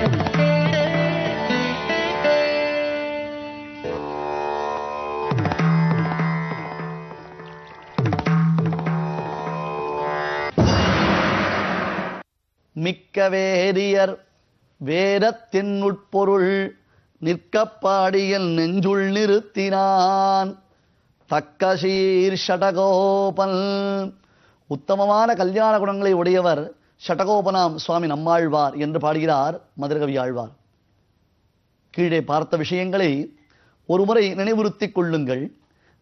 மிக்க வேரியர் வேதத்தின் உட்பொருள் நிற்கப்பாடியில் நெஞ்சுள் நிறுத்தினான். தக்க சீர் ஷடகோபல். உத்தமமான கல்யாண குணங்களை உடையவர் ஷடகோபனாம் சுவாமி நம்மாழ்வார் என்று பாடுகிறார் மதுரகவி ஆழ்வார். கீழே பார்த்த விஷயங்களை ஒருமுறை நினைவுறுத்தி கொள்ளுங்கள்.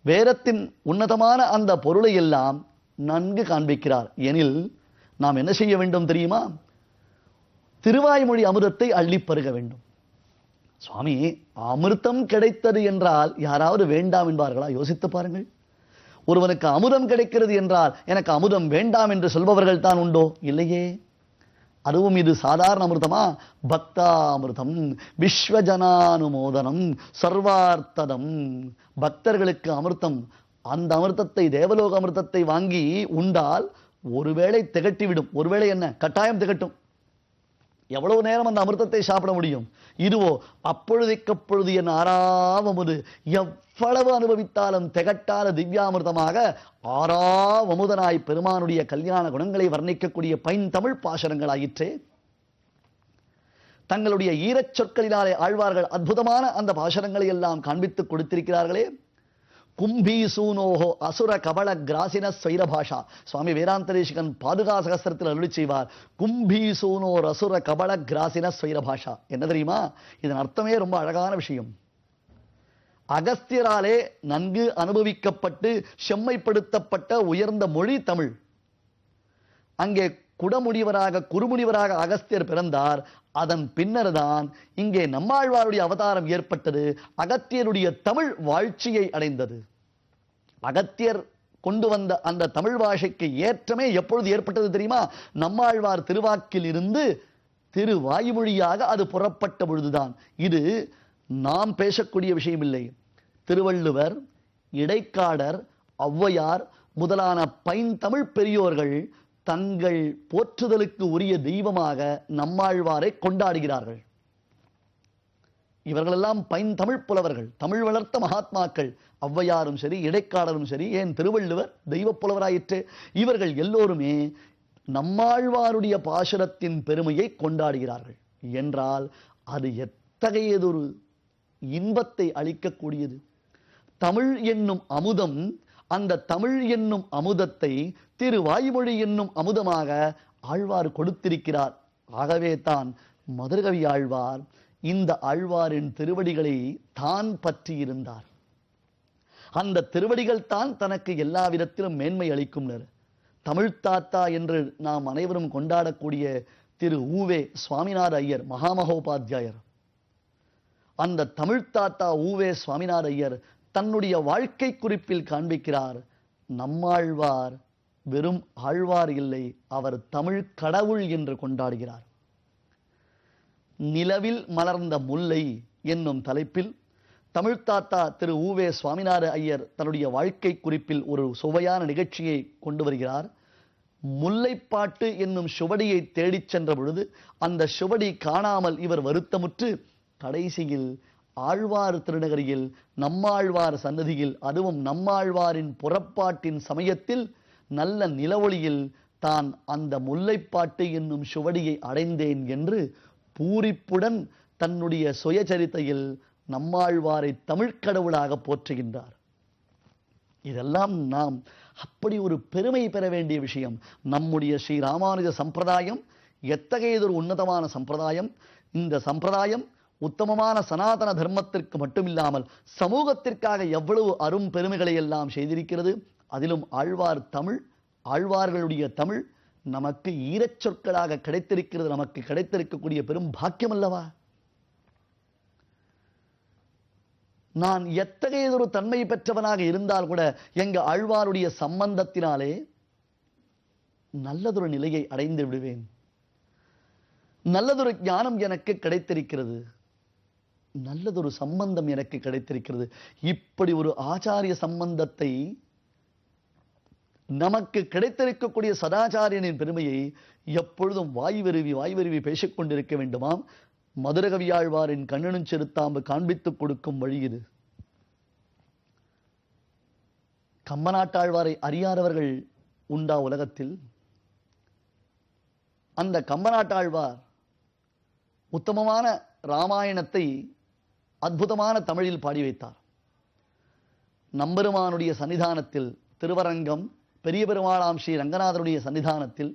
வேதத்தின் உன்னதமான அந்த பொருளை எல்லாம் நன்கு காண்பிக்கிறார். எனில் நாம் என்ன செய்ய வேண்டும் தெரியுமா? திருவாய்மொழி அமிர்தத்தை அள்ளி பருக வேண்டும். சுவாமி அமிர்தம் கிடைத்தது என்றால் யாராவது வேண்டாம் என்பார்களா? யோசித்து பாருங்கள். ஒருவனுக்கு அமுதம் கிடைக்கிறது என்றால் எனக்கு அமுதம் வேண்டாம் என்று சொல்பவர்கள் தான் உண்டோ? இல்லையே. அதுவும் இது சாதாரண அமிர்தமா? பக்தாமிர்தம். விஸ்வஜனானுமோதனம். சர்வார்த்ததம். பக்தர்களுக்கு அமிர்தம். அந்த அமிர்தத்தை தேவலோக அமிர்தத்தை வாங்கி உண்டால் ஒருவேளை திகட்டிவிடும். ஒருவேளை என்ன? கட்டாயம் திகட்டும். எவ்வளவு நேரம் அந்த அமிர்தத்தை சாப்பிட முடியும்? இதுவோ அப்பொழுதைக்கப்பொழுது என் ஆறாவமுது எவ்வளவு அனுபவித்தாலும் திகட்டாத திவ்யாமிர்தமாக ஆறாவமுதனாய் பெருமானுடைய கல்யாண குணங்களை வர்ணிக்கக்கூடிய பைந்தமிழ் பாசனங்களாயிற்றே. தங்களுடைய ஈரச் சொற்களினாலே ஆழ்வார்கள் அற்புதமான அந்த பாசனங்களை எல்லாம் காண்பித்துக் கொடுத்திருக்கிறார்களே. கும்பீசூனோஹோ அசுர கபல கிராசின ஸ்வைர பாஷா. சுவாமி வேதாந்தரேஷிகன் பாதுகா சகஸ்திரத்தில் அருளி செய்வார். கும்பீசூனோர் அசுர கபல கிராசின ஸ்வைர பாஷா. என்ன தெரியுமா? இதன் அர்த்தமே ரொம்ப அழகான விஷயம். அகஸ்தியராலே நன்கு அனுபவிக்கப்பட்டு செம்மைப்படுத்தப்பட்ட உயர்ந்த மொழி தமிழ். அங்கே குடமுடிவராக குறுமுடிவராக அகஸ்தியர் பிறந்தார். அதன் பின்னர் தான் இங்கே நம்மாழ்வாருடைய அவதாரம் ஏற்பட்டது. அகத்தியருடைய தமிழ் வாழ்ச்சியை அடைந்தது. அகத்தியர் கொண்டு வந்த அந்த தமிழ் பாஷைக்கு ஏற்றமே எப்பொழுது ஏற்பட்டது தெரியுமா? நம்மாழ்வார் திருவாக்கில் இருந்து திரு வாய்மொழியாக அது புறப்பட்ட பொழுதுதான். இது நாம் பேசக்கூடிய விஷயம் இல்லை திருவள்ளுவர் இடைக்காடர் ஔவையார் முதலான பைந்தமிழ் பெரியோர்கள் தங்கள் போற்றுதலுக்கு உரிய தெய்வமாக நம்மாழ்வாரை கொண்டாடுகிறார்கள். இவர்களெல்லாம் பைந்தமிழ் புலவர்கள் தமிழ் வளர்த்த மகாத்மாக்கள். ஔவையாரும் சரி இடைக்காலரும் சரி ஏன் திருவள்ளுவர் தெய்வப் புலவராயிற்று? இவர்கள் எல்லோருமே நம்மாழ்வாருடைய பாசுரத்தின் பெருமையை கொண்டாடுகிறார்கள். என்றால் அது எத்தகையதொரு இன்பத்தை அளிக்கக்கூடியது? தமிழ் என்னும் அமுதம் அந்த தமிழ் என்னும் அமுதத்தை திரு வாய்மொழி என்னும் அமுதமாக ஆழ்வார் கொடுத்திருக்கிறார். ஆகவே தான் மதுரகவி ஆழ்வார் இந்த ஆழ்வாரின் திருவடிகளை தான் பற்றியிருந்தார். அந்த திருவடிகள் தான் தனக்கு எல்லா விதத்திலும் மேன்மை அளிக்கும் தமிழ் தாத்தா என்று நாம் அனைவரும் கொண்டாடக்கூடிய திரு ஊவே சுவாமிநாத ஐயர் மகாமகோபாத்தியாயர் அந்த தமிழ் தாத்தா ஊவே சுவாமிநாத ஐயர் தன்னுடைய வாழ்க்கை குறிப்பில் காண்பிக்கிறார் நம்மாழ்வார் வெறும் ஆழ்வார் இல்லை அவர் தமிழ் கடவுள் என்று கொண்டாடுகிறார். நிலவில் மலர்ந்த முல்லை என்னும் தலைப்பில் தமிழ் தாத்தா திரு ஊவே சுவாமிநாத ஐயர் தன்னுடைய வாழ்க்கை குறிப்பில் ஒரு சுவையான நிகழ்ச்சியை கொண்டு வருகிறார். முல்லைப்பாட்டு என்னும் சுவடியை தேடிச் சென்ற பொழுது அந்த சுவடி காணாமல் இவர் வருத்தமுற்று கடைசியில் ஆழ்வார் திருநகரியில் நம்மாழ்வார் சன்னதியில் அதுவும் நம்மாழ்வாரின் புறப்பாட்டின் சமயத்தில் நல்ல நிலவொளியில் தான் அந்த முல்லைப்பாட்டு என்னும் சுவடியை அடைந்தேன் என்று பூரிப்புடன் தன்னுடைய சுயசரித்தையில் நம்மாழ்வாரை தமிழ்க்கடவுளாக போற்றுகின்றார். இதெல்லாம் நாம் அப்படி ஒரு பெருமை பெற வேண்டிய விஷயம். நம்முடைய ஸ்ரீ ராமானுஜ சம்பிரதாயம் எத்தகையதொரு உன்னதமான சம்பிரதாயம்? இந்த சம்பிரதாயம் உத்தமமான சனாதன தர்மத்திற்கு மட்டுமில்லாமல் சமூகத்திற்காக எவ்வளவு அரும் பெருமைகளை எல்லாம் செய்திருக்கிறது? அதிலும் ஆழ்வார் தமிழ் ஆழ்வார்களுடைய தமிழ் நமக்கு ஈரச் சொற்களாக கிடைத்திருக்கிறது நமக்கு கிடைத்திருக்கக்கூடிய பெரும் பாக்கியம் அல்லவா நான் எத்தகையதொரு தன்மை பெற்றவனாக இருந்தால் கூட எங்க ஆழ்வாருடைய சம்பந்தத்தினாலே நல்லதொரு நிலையை அடைந்து விடுவேன். நல்லதொரு ஞானம் எனக்கு கிடைத்திருக்கிறது. நல்லதொரு சம்பந்தம் எனக்கு கிடைத்திருக்கிறது. இப்படி ஒரு ஆச்சாரிய சம்பந்தத்தை நமக்கு கிடைத்திருக்கக்கூடிய சதாச்சாரியனின் பெருமையை எப்பொழுதும் வாய்வருவி விருவி பேசிக்கொண்டிருக்க பேசிக் கொண்டிருக்க வேண்டுமாம். மதுரகவியாழ்வாரின் கண்ணனும் செருத்தாம்பு காண்பித்துக் கொடுக்கும் வழி இது. கம்பநாட்டாழ்வாரை அறியாதவர்கள் உண்டா உலகத்தில்? அந்த கம்பநாட்டாழ்வார் உத்தமமான ராமாயணத்தை அற்புதமான தமிழில் பாடி வைத்தார். நம்பெருமானுடைய சன்னிதானத்தில் திருவரங்கம் பெரிய பெருமாளாம் ஸ்ரீ ரங்கநாதருடைய சன்னிதானத்தில்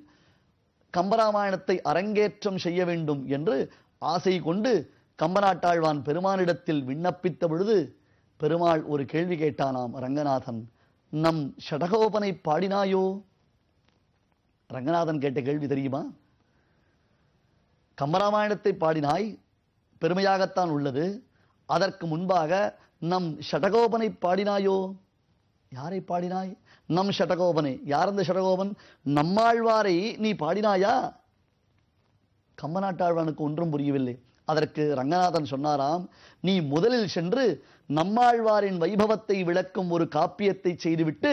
கம்பராமாயணத்தை அரங்கேற்றம் செய்ய வேண்டும் என்று ஆசை கொண்டு கம்பநாட்டாழ்வான் பெருமானிடத்தில் விண்ணப்பித்த பொழுது பெருமாள் ஒரு கேள்வி கேட்டானாம் ரங்கநாதன் நம் ஷடகோபனை பாடினாயோ? ரங்கநாதன் கேட்ட கேள்வி தெரியுமா? கம்பராமாயணத்தை பாடினாய் பெருமையாகத்தான் உள்ளது. அதற்கு முன்பாக நம் ஷடகோபனை பாடினாயோ? யாரை பாடினாய்? நம் ஷடகோபனை. யார் அந்த ஷடகோபன்? நம்மாழ்வாரை நீ பாடினாயா? கம்பநாட்டாழ்வானுக்கு ஒன்றும் புரியவில்லை. அதற்கு ரங்கநாதன் சொன்னாராம் நீ முதலில் சென்று நம்மாழ்வாரின் வைபவத்தை விளக்கும் ஒரு காப்பியத்தை செய்துவிட்டு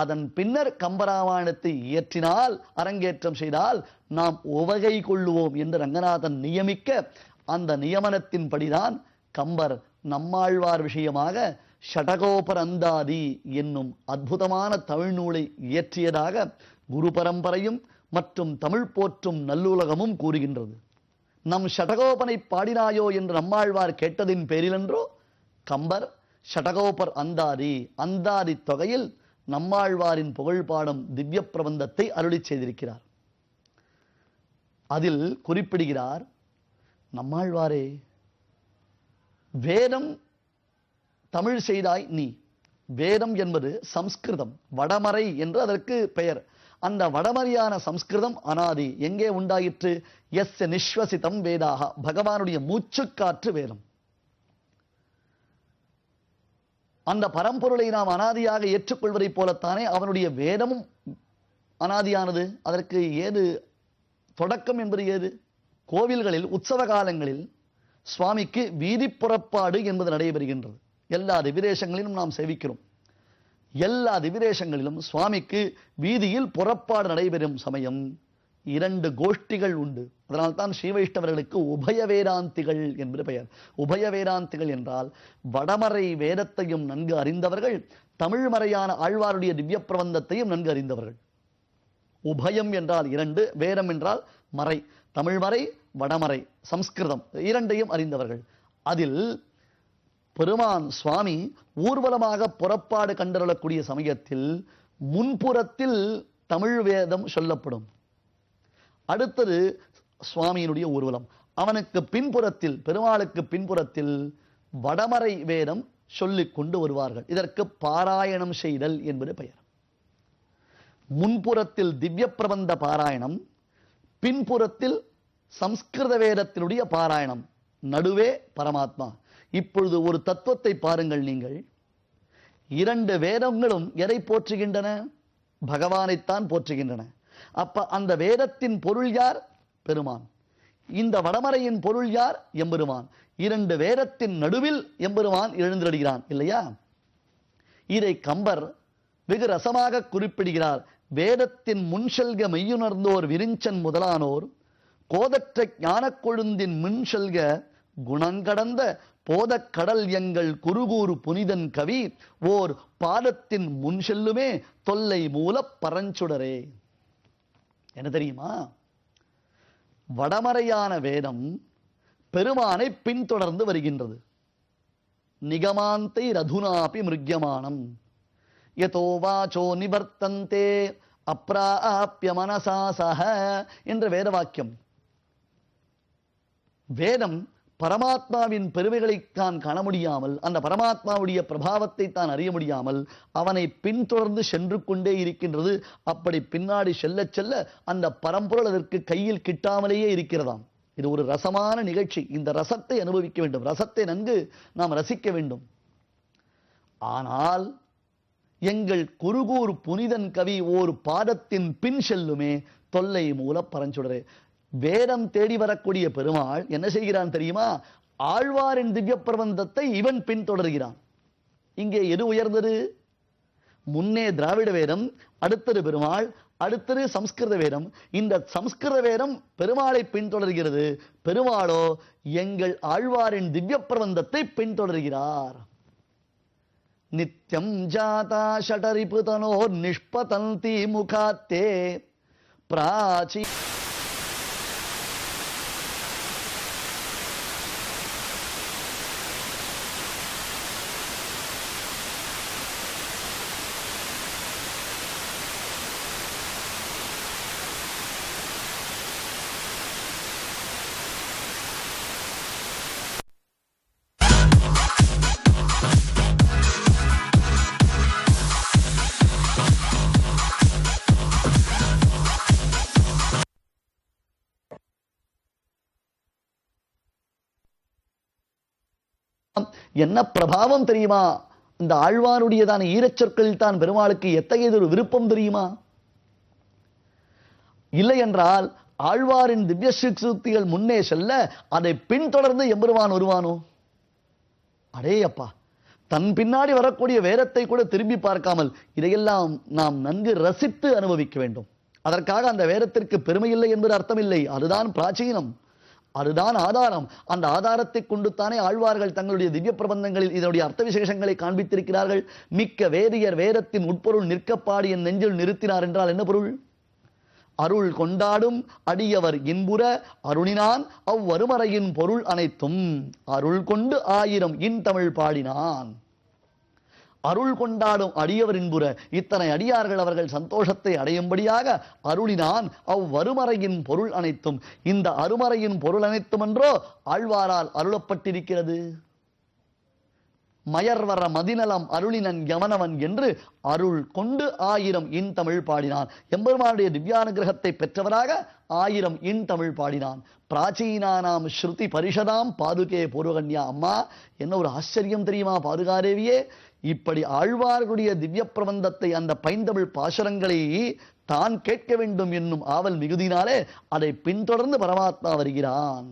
அதன் பின்னர் கம்பராமாயணத்தை இயற்றினால் அரங்கேற்றம் செய்தால் நாம் உவகை கொள்ளுவோம் என்று ரங்கநாதன் நியமிக்க அந்த நியமனத்தின்படிதான் கம்பர் நம்மாழ்வார் விஷயமாக ஷடகோபரந்தாதி என்னும் அற்புதமான தமிழ் நூலை இயற்றியதாக குரு பரம்பரையும் மற்றும் தமிழ் போற்றும் நல்லுலகமும் கூறுகின்றது. நம் ஷடகோபனை பாடினாயோ என்று நம்மாழ்வார் கேட்டதின் பேரிலன்றோ கம்பர் ஷடகோபர் அந்தாதி அந்தாதி தொகையில் நம்மாழ்வாரின் புகழ் பாடும் திவ்ய பிரபந்தத்தை அருளி செய்திருக்கிறார். அதில் குறிப்பிடுகிறார் நம்மாழ்வாரே வேதம் தமிழ் செய்தாய் நீ. வேதம் என்பது சம்ஸ்கிருதம் வடமறை என்று அதற்கு பெயர். அந்த வடமறையான சம்ஸ்கிருதம் அனாதி எங்கே உண்டாயிற்று? எஸ் நிஸ்வசிதம் வேதாக பகவானுடைய மூச்சுக்காற்று வேதம். அந்த பரம்பொருளை நாம் அனாதியாக ஏற்றுக்கொள்வதைப் போலத்தானே அவனுடைய வேதமும் அனாதியானது. அதற்கு ஏது தொடக்கம் என்பது ஏது? கோவில்களில் உற்சவ காலங்களில் சுவாமிக்கு வீதி புறப்பாடு என்பது நடைபெறுகின்றது. எல்லா திவிதேசங்களிலும் நாம் சேவிக்கிறோம். எல்லா திவிதேசங்களிலும் சுவாமிக்கு வீதியில் புறப்பாடு நடைபெறும் சமயம் இரண்டு கோஷ்டிகள் உண்டு. அதனால்தான் ஸ்ரீவைஷ்ணவர்களுக்கு உபய வேதாந்திகள் என்பது பெயர். உபய வேதாந்திகள் என்றால் வடமறை வேதத்தையும் நன்கு அறிந்தவர்கள் தமிழ்மறையான ஆழ்வாருடைய திவ்ய பிரபந்தத்தையும் நன்கு அறிந்தவர்கள். உபயம் என்றால் இரண்டு வேதம் என்றால் மறை. தமிழ்மறை வடமறை சம்ஸ்கிருதம் இரண்டையும் அறிந்தவர்கள். அதில் பெருமான் சுவாமி ஊர்வலமாக புறப்பாடு கண்டருளக்கூடிய சமயத்தில் முன்புறத்தில் தமிழ் வேதம் சொல்லப்படும். அடுத்தது சுவாமியினுடைய ஊர்வலம். அவனுக்கு பின்புறத்தில் பெருமாளுக்கு பின்புறத்தில் வடமறை வேதம் சொல்லிக் கொண்டு வருவார்கள். இதற்கு பாராயணம் செய்தல் என்பது பெயர். முன்புறத்தில் திவ்ய பிரபந்த பாராயணம் பின்புறத்தில் சம்ஸ்கிருத வேதத்தினுடைய பாராயணம். நடுவே பரமாத்மா. இப்பொழுது ஒரு தத்துவத்தை பாருங்கள் நீங்கள். இரண்டு வேதங்களும் எதை போற்றுகின்றன? பகவானைத்தான் போற்றுகின்றன. அப்ப அந்த வேதத்தின் பொருள் யார்? பெருமான். இந்த வடமறையின் பொருள் யார்? எம்பெருமான். இரண்டு வேதத்தின் நடுவில் எம்பெருமான் எழுந்திருக்கிறான் இல்லையா? இதை கம்பர் வெகு ரசமாக குறிப்பிடுகிறார். வேதத்தின் முன்செல்க மெய்யுணர்ந்தோர் விரிஞ்சன் முதலானோர் கோதற்ற ஞானக்கொழுந்தின் முன்செல்க குணங்கடந்த போதக் கடல் எங்கள் குருகூறு புனிதன் கவி ஓர் பாதத்தின் முன் செல்லுமே தொல்லை மூலப் பரஞ்சுடரே. என்ன தெரியுமா? வடமறையான வேதம் பெருமானை பின்தொடர்ந்து வருகின்றது. நிகமாந்தை ரதுனாபி மிருக்யமானம். யதோ வாச்சோ நிவர்த்தந்தே அப்ராப்ய மனசாசக என்ற வேத வாக்கியம் வேதம் பரமாத்மாவின் பெருமைகளை தான் காண முடியாமல் அந்த பரமாத்மாவுடைய பிரபாவத்தை தான் அறிய முடியாமல் அவனை பின்தொடர்ந்து சென்று கொண்டே இருக்கின்றது. அப்படி பின்னாடி செல்ல செல்ல அந்த பரம்பொருள் அதற்கு கையில் கிட்டாமலேயே இருக்கிறதாம். இது ஒரு ரசமான நிகழ்ச்சி. இந்த ரசத்தை அனுபவிக்க வேண்டும். ரசத்தை நன்கு நாம் ரசிக்க வேண்டும். ஆனால் எங்கள் குருகூர் புனிதன் கவி ஓர் பாதத்தின் பின் செல்லுமே தொல்லை மூல பரஞ்சுடரே. வேதம் தேடி வரக்கூடிய பெருமாள் என்ன செய்கிறான் தெரியுமா? ஆழ்வாரின் திவ்ய பிரபந்தத்தை இவன் பின்தொடர்கிறான். இங்கே எது உயர்ந்தது? முன்னே திராவிட வேதம் அடுத்தது பெருமாள் அடுத்தது சம்ஸ்கிருத வேதம். இந்த சம்ஸ்கிருத வேதம் பெருமாளை பின்தொடர்கிறது. பெருமாளோ எங்கள் ஆழ்வாரின் திவ்ய பிரபந்தத்தை பின்தொடர்கிறார். நித்தியம் ஜாதா ஷடரிபுதனோ நிஷ்பதந்தி முகாத்தே. பிராச்சி என்ன பிரபாவம் தெரியுமா? இந்த ஆழ்வாருடையதான ஈரச்சொற்களில் தான் பெருமாளுக்கு எத்தகையதொரு விருப்பம் தெரியுமா? இல்லை என்றால் ஆழ்வாரின் திவ்ய சுக்திகள் முன்னே செல்ல அதை பின்தொடர்ந்து எம்பெருமான் வருவானோ? அடே அப்பா தன் பின்னாடி வரக்கூடிய வேதத்தை கூட திரும்பி பார்க்காமல் இதையெல்லாம் நாம் நன்கு ரசித்து அனுபவிக்க வேண்டும். அதற்காக அந்த வேதத்திற்கு பெருமை இல்லை என்பது அர்த்தமில்லை. அதுதான் பிராச்சீனம். அதுதான் ஆதாரம். அந்த ஆதாரத்தை கொண்டு தானே ஆழ்வார்கள் தங்களுடைய திவ்ய பிரபந்தங்களில் இதனுடைய அர்த்த விசேஷங்களை காண்பித்திருக்கிறார்கள். மிக்க வேதியர் வேதத்தின் உட்பொருள் நிற்கப்பாடு என் நெஞ்சில் நிறுத்தினார் என்றால் என்ன பொருள்? அருள் கொண்டாடும் அடியவர் இன்புற அருணினான். அவ்வருமறையின் பொருள் அனைத்தும் அருள் கொண்டு ஆயிரம் இன் தமிழ் பாடினான். அருள் கொண்டாடும் அடியவர் இன்புற. இத்தனை அடியார்கள் அவர்கள் சந்தோஷத்தை அடையும்படியாக அருளினான். அவ்வருமறையின் பொருள் அனைத்தும். இந்த அருமறையின் பொருள் அனைத்தும் என்றோ ஆழ்வாரால் அருளப்பட்டிருக்கிறது. மயர்வர மதிநலம் அருளினன் யவனவன் என்று அருள் கொண்டு ஆயிரம் இன் தமிழ் பாடினான். எம்பெருமானுடைய திவ்யானுகிரகத்தை பெற்றவராக ஆயிரம் இன் தமிழ் பாடினான். பிராச்சீனானாம் ஸ்ருதி பரிஷதாம் பாதுகே பூர்வகன்யா அம்மா. என்ன ஒரு ஆச்சரியம் தெரியுமா பாதுகாதேவியே இப்படி ஆழ்வார்களுடைய திவ்ய பிரபந்தத்தை அந்த பைந்தமிழ் பாசுரங்களை தான் கேட்க வேண்டும் என்னும் ஆவல் மிகுதினாலே அதை பின்தொடர்ந்து பரமாத்மா வருகிறான்.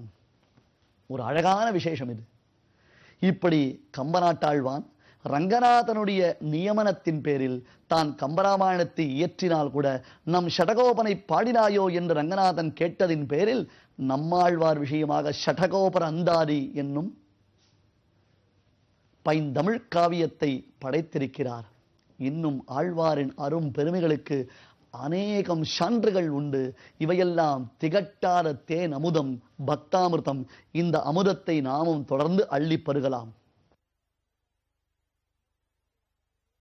ஒரு அழகான விசேஷம் இது. இப்படி கம்பநாட்டாழ்வான் ரங்கநாதனுடைய நியமனத்தின் பேரில் தான் கம்பராமாயணத்தை இயற்றினால் கூட நம் ஷடகோபனை பாடினாயோ என்று ரங்கநாதன் கேட்டதின் பேரில் நம்மாழ்வார் விஷயமாக ஷடகோபர அந்தாதி என்னும் பைந்தமிழ் காவியத்தை படைத்திருக்கிறார். இன்னும் ஆழ்வாரின் அரும் பெருமைகளுக்கு அநேகம் சான்றுகள் உண்டு. இவையெல்லாம் திகட்டாத தேன் அமுதம் பக்தாமிர்தம். இந்த அமுதத்தை நாமும் தொடர்ந்து அள்ளிப் பருகலாம்.